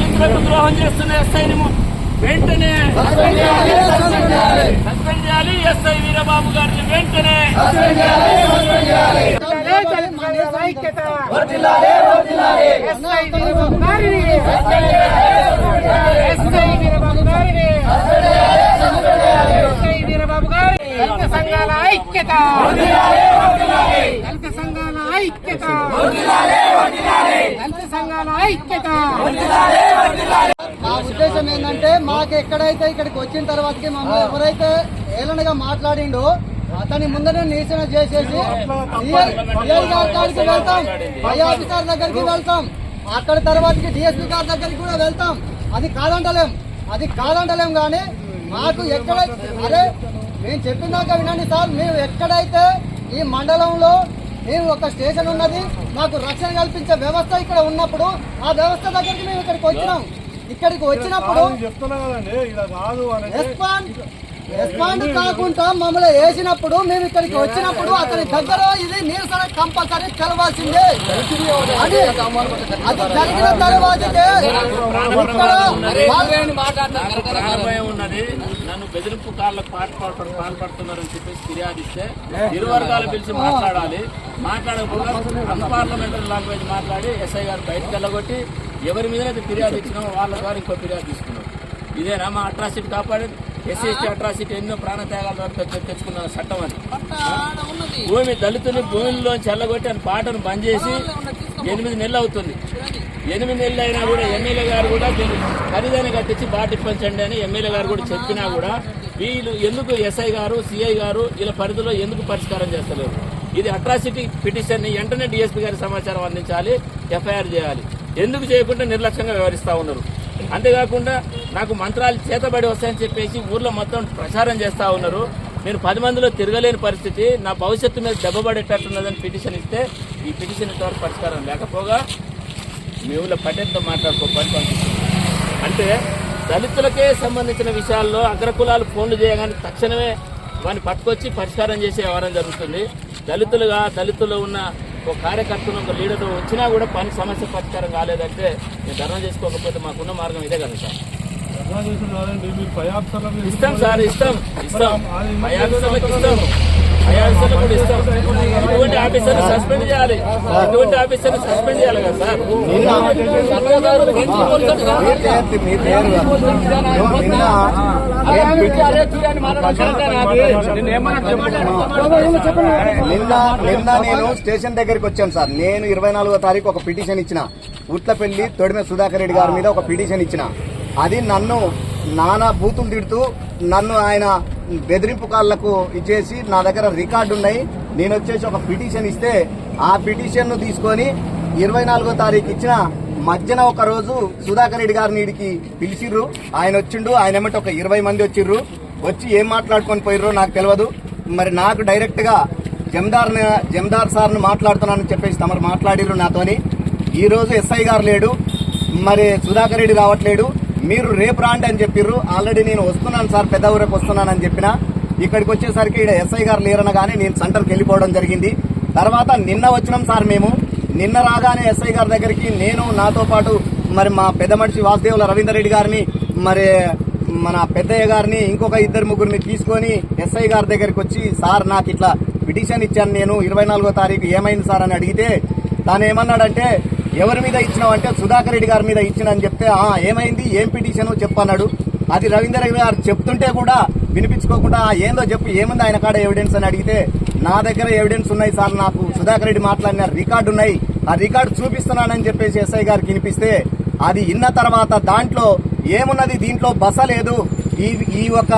దళితులకు ద్రోహం చేస్తున్న ఎస్ఐని వెంటనే సస్పెండ్ చేయాలి. ఎస్ఐ వీరబాబు గారిని వెంటనే సంఘాల ఐక్యత. దళిత సంఘాల ఐక్యత. దళిత ఐక్యత. మా ఉద్దేశం ఏంటంటే మాకు ఎక్కడైతే ఇక్కడికి వచ్చిన తర్వాతకి మమ్మల్ని ఎవరైతే ఏలనగా మాట్లాడిండో అతని ముందరే నిరసన చేసేసి డిఎల్ వెళ్తాం. పై ఆఫీసర్ దగ్గరికి వెళ్తాం. అక్కడ తర్వాతకి డిఎస్పీ గారి దగ్గరికి కూడా వెళ్తాం. అది కాదంటలేం. అది కాదంటలేం కానీ మాకు ఎక్కడ అరే మేము చెప్పినాక వినండి సార్ మేము ఎక్కడైతే ఈ మండలంలో మేము ఒక స్టేషన్ ఉన్నది మాకు రక్షణ కల్పించే వ్యవస్థ ఇక్కడ ఉన్నప్పుడు ఆ వ్యవస్థ దగ్గరికి మేము ఇక్కడికి వచ్చినాం. ఇక్కడికి వచ్చినప్పుడు చెప్తున్నా కదండి ఇలా కాదు అని రెస్పాండ్ కాకుండా మమ్మల్ని వేసినప్పుడు మేము ఇక్కడికి వచ్చినప్పుడు అతని దగ్గర ఇది నిరసన కంపల్సరీ తెలవాల్సిందే అది అది జరిగిన ఇక్కడ బెదిరింపు కాళ్ళకు పాల్పడు పాల్పడుతున్నారని చెప్పేసి ఫిర్యాదు ఇస్తే ఇరు వర్గాలు పిలిచి మాట్లాడాలి. మాట్లాడకుండా అన్పార్లమెంటరీ లాంగ్వేజ్ మాట్లాడి ఎస్ఐ గారు బయటకు వెళ్ళగొట్టి ఎవరి మీదనైతే ఫిర్యాదు ఇచ్చినామో వాళ్ళ ద్వారా ఇంకో ఫిర్యాదు తీసుకున్నారు ఇదేనా మా అట్రాసిటీ కాపాడేది? ఎస్సీ ఎస్టీ అట్రాసిటీ ఎన్నో ప్రాణత్యాగాల తెచ్చుకున్న చట్టం అని భూమి దళితుని భూమిలోంచి వెళ్ళగొట్టి అని పాటను బంద్ చేసి ఎనిమిది నెలలు అవుతుంది. ఎనిమిది నెలలు అయినా కూడా ఎమ్మెల్యే గారు కూడా దీన్ని ఖరీదైన కట్టించి బాటి పంచండి అని ఎమ్మెల్యే గారు కూడా చెప్పినా కూడా వీళ్ళు ఎందుకు ఎస్ఐ గారు సిఐ గారు వీళ్ళ పరిధిలో ఎందుకు పరిష్కారం చేస్తలేరు? ఇది అట్రాసిటీ పిటిషన్ని వెంటనే డిఎస్పీ గారి సమాచారం అందించాలి ఎఫ్ఐఆర్ చేయాలి. ఎందుకు చేయకుండా నిర్లక్ష్యంగా వ్యవహరిస్తూ ఉన్నారు? అంతేకాకుండా నాకు మంత్రాలు చేతబడి వస్తాయని చెప్పేసి ఊర్లో మొత్తం ప్రచారం చేస్తూ ఉన్నారు. నేను పది మందిలో తిరగలేని పరిస్థితి నా భవిష్యత్తు మీద దెబ్బపడేటట్టున్నదని పిటిషన్ ఇస్తే ఈ పిటిషన్ ఇంతవరకు పరిష్కారం లేకపోగా మీ ఊళ్ళో పటేల్తో మాట్లాడుకోమని పంపిస్తుంది అంటే దళితులకే సంబంధించిన విషయాల్లో అగ్రకులాలు ఫోన్లు చేయగానే తక్షణమే వాడిని పట్టుకొచ్చి పరిష్కారం చేసే వ్యవహారం జరుగుతుంది. దళితులుగా దళితులు ఉన్న ఒక కార్యకర్తను ఒక లీడర్ వచ్చినా కూడా పని సమస్య పరిష్కారం కాలేదంటే మేము ధర్నా చేసుకోకపోతే మాకున్న మార్గం ఇదే కదా సార్. ఇస్తాం సార్ ఇస్తాం ఇస్తాం. పై ఆఫీసర్లకు ఇస్తాం. పై ఆఫీసర్లకు కూడా ఇస్తాం. ఆఫీసర్ని సస్పెండ్ చేయాలి. సస్పెండ్ చేయాలి కదా సార్? నిన్న నిన్న నేను స్టేషన్ దగ్గరికి వచ్చాను సార్. నేను ఇరవై నాలుగో తారీఖు ఒక పిటిషన్ ఇచ్చిన. ఉట్లపల్లి తొడిమె సుధాకర్ రెడ్డి గారి మీద ఒక పిటిషన్ ఇచ్చిన. అది నన్ను నానా బూతులు తిడుతూ నన్ను ఆయన బెదిరింపు కాళ్ళకు ఇచ్చేసి నా దగ్గర రికార్డు ఉన్నాయి. నేను వచ్చేసి ఒక పిటిషన్ ఇస్తే ఆ పిటిషన్ను తీసుకొని ఇరవై నాలుగో తారీఖు ఇచ్చిన మధ్యన ఒక రోజు సుధాకర్ రెడ్డి గారిని ఇడికి పిలిచిర్రు. ఆయన వచ్చిండు. ఆయన ఏమంటే ఒక ఇరవై మంది వచ్చిర్రు. వచ్చి ఏం మాట్లాడుకొని పోయిర్రో నాకు తెలియదు. మరి నాకు డైరెక్ట్గా జమదార్ జమదార్ సార్ మాట్లాడుతున్నానని చెప్పేసి తమరు మాట్లాడిర్రు నాతోని. ఈరోజు ఎస్ఐ గారు లేడు. మరి సుధాకర్ రెడ్డి రావట్లేడు. మీరు రేపు రాండి అని చెప్పిర్రు. ఆల్రెడీ నేను వస్తున్నాను సార్ పెద్ద ఊరకు వస్తున్నానని చెప్పిన. ఇక్కడికి వచ్చేసరికి ఇక్కడ ఎస్ఐ గారు లేరనగానే నేను సెంటర్కి వెళ్ళిపోవడం జరిగింది. తర్వాత నిన్న వచ్చినాం సార్ మేము. నిన్న రాగానే ఎస్ఐ గారి దగ్గరికి నేను నాతో పాటు మరి మా పెద్ద మనిషి వాసుదేవుల రవీందర్ రెడ్డి గారిని మరి మన పెద్దయ్య గారిని ఇంకొక ఇద్దరు ముగ్గురిని తీసుకొని ఎస్ఐ గారి దగ్గరికి వచ్చి సార్ నాకు ఇట్లా పిటిషన్ ఇచ్చాను నేను ఇరవై నాలుగో తారీఖు ఏమైంది సార్? అని అడిగితే తాను ఏమన్నాడంటే ఎవరి మీద ఇచ్చినావంటే సుధాకర్ రెడ్డి గారి మీద ఇచ్చినని చెప్తే ఆ ఏమైంది? ఏం పిటిషన్ చెప్పన్నాడు అది రవీందర్ గారు చెప్తుంటే కూడా వినిపించుకోకుండా ఏందో చెప్పు ఏముంది ఆయన కాడ ఎవిడెన్స్ అని అడిగితే నా దగ్గర ఎవిడెన్స్ ఉన్నాయి సార్ నాకు సుధాకర్ రెడ్డి మాట్లాడిన రికార్డు ఉన్నాయి. ఆ రికార్డు చూపిస్తున్నానని చెప్పేసి ఎస్ఐ గారికి వినిపిస్తే అది ఇన్న తర్వాత దాంట్లో ఏమున్నది? దీంట్లో బస లేదు. ఈ ఈ ఒక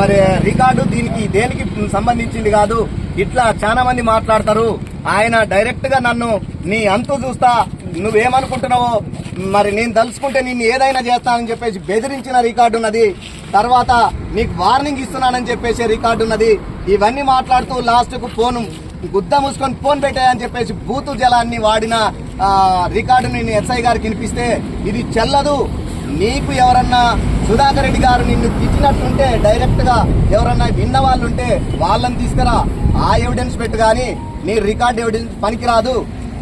మరి రికార్డు దీనికి దేనికి సంబంధించింది కాదు. ఇట్లా చాలా మంది మాట్లాడతారు. ఆయన డైరెక్ట్గా నన్ను నీ అంతు చూస్తా నువ్వేమనుకుంటున్నావో మరి నేను తలుచుకుంటే నిన్ను ఏదైనా చేస్తానని చెప్పేసి బెదిరించిన రికార్డు ఉన్నది. తర్వాత నీకు వార్నింగ్ ఇస్తున్నానని చెప్పేసి రికార్డు ఉన్నది. ఇవన్నీ మాట్లాడుతూ లాస్ట్కు ఫోన్ గుద్ద మూసుకొని ఫోన్ పెట్టాయని చెప్పేసి బూతు జలాన్ని వాడిన రికార్డుని నేను ఎస్ఐ గారికి వినిపిస్తే ఇది చెల్లదు. నీకు ఎవరన్నా సుధాకర్ రెడ్డి గారు నిన్ను తిట్టినట్టుంటే డైరెక్ట్గా ఎవరన్నా విన్న వాళ్ళు ఉంటే వాళ్ళని తీసుకురా. ఆ ఎవిడెన్స్ పెట్టు కానీ నీ రికార్డ్ ఎవిడెన్స్ పనికిరాదు.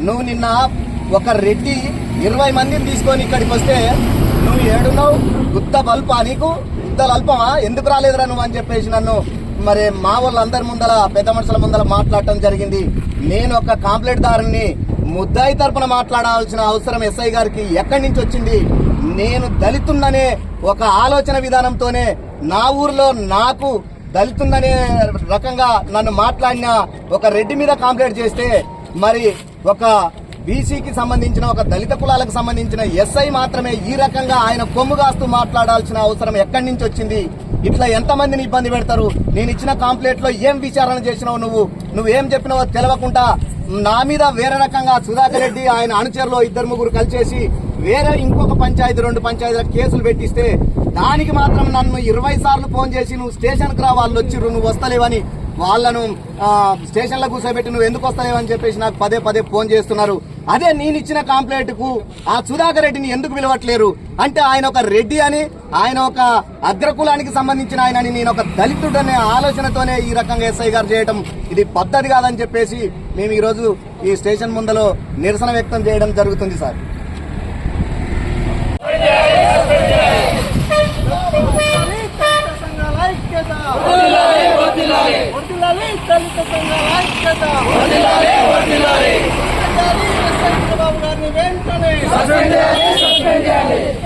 నువ్వు నిన్న ఒక రెడ్డి ఇరవై మందిని తీసుకొని ఇక్కడికి వస్తే నువ్వు ఏడున్నావు? గుత్త బల్పా నీకు? గుత్త అల్పమా? ఎందుకు రాలేదురా నువ్వు అని చెప్పేసి నన్ను మరి మా వాళ్ళందరి ముందర పెద్ద మనుషుల ముందర మాట్లాడటం జరిగింది. నేను ఒక కాంప్లైంట్ దారుని ముద్దాయి తరపున మాట్లాడాల్సిన అవసరం ఎస్ఐ గారికి ఎక్కడి నుంచి వచ్చింది? నేను దళితున్ననే ఒక ఆలోచన విధానంతోనే నా ఊర్లో నాకు దళితుందనే రకంగా నన్ను మాట్లాడిన ఒక రెడ్డి మీద కాంప్లైంట్ చేస్తే మరి ఒక బీసీకి సంబంధించిన ఒక దళిత కులాలకు సంబంధించిన ఎస్ఐ మాత్రమే ఈ రకంగా ఆయన కొమ్ము కాస్తూ మాట్లాడాల్సిన అవసరం ఎక్కడి నుంచి వచ్చింది? ఇట్లా ఎంతమందిని ఇబ్బంది పెడతారు? నేను ఇచ్చిన కాంప్లైంట్లో ఏం విచారణ చేసినావు నువ్వు? నువ్వేం చెప్పినావో తెలవకుండా నా మీద వేరే రకంగా సుధాకర్ రెడ్డి ఆయన అనుచరులు ఇద్దరు ముగ్గురు కలిసేసి వేరే ఇంకొక పంచాయతీ రెండు పంచాయతీల కేసులు పెట్టిస్తే దానికి మాత్రం నన్ను ఇరవై సార్లు ఫోన్ చేసి నువ్వు స్టేషన్కి రా వాళ్ళు వచ్చిర్రు నువ్వు వస్తలేవని వాళ్ళను స్టేషన్లో కూర్చోబెట్టి నువ్వు ఎందుకు వస్తలేవని చెప్పేసి నాకు పదే పదే ఫోన్ చేస్తున్నారు. అదే నేను ఇచ్చిన కంప్లైంట్కు ఆ సుధాకర్ రెడ్డిని ఎందుకు పిలవట్లేరు? అంటే ఆయన ఒక రెడ్డి అని ఆయన ఒక అగ్రకులానికి సంబంధించిన ఆయన అని నేను ఒక దళితుడనే ఆలోచనతోనే ఈ రకంగా ఎస్ఐ గారు చేయడం ఇది పద్ధతి కాదని చెప్పేసి మేము ఈ రోజు ఈ స్టేషన్ ముందలో నిరసన వ్యక్తం చేయడం జరుగుతుంది సార్. సంఘాల ఐక్యత. వర్ధిల్లాలి దళిత సంఘాల ఐక్యత వర్ధిల్లాలి ఎస్ఐ చంద్రబాబు గారిని వెంటనే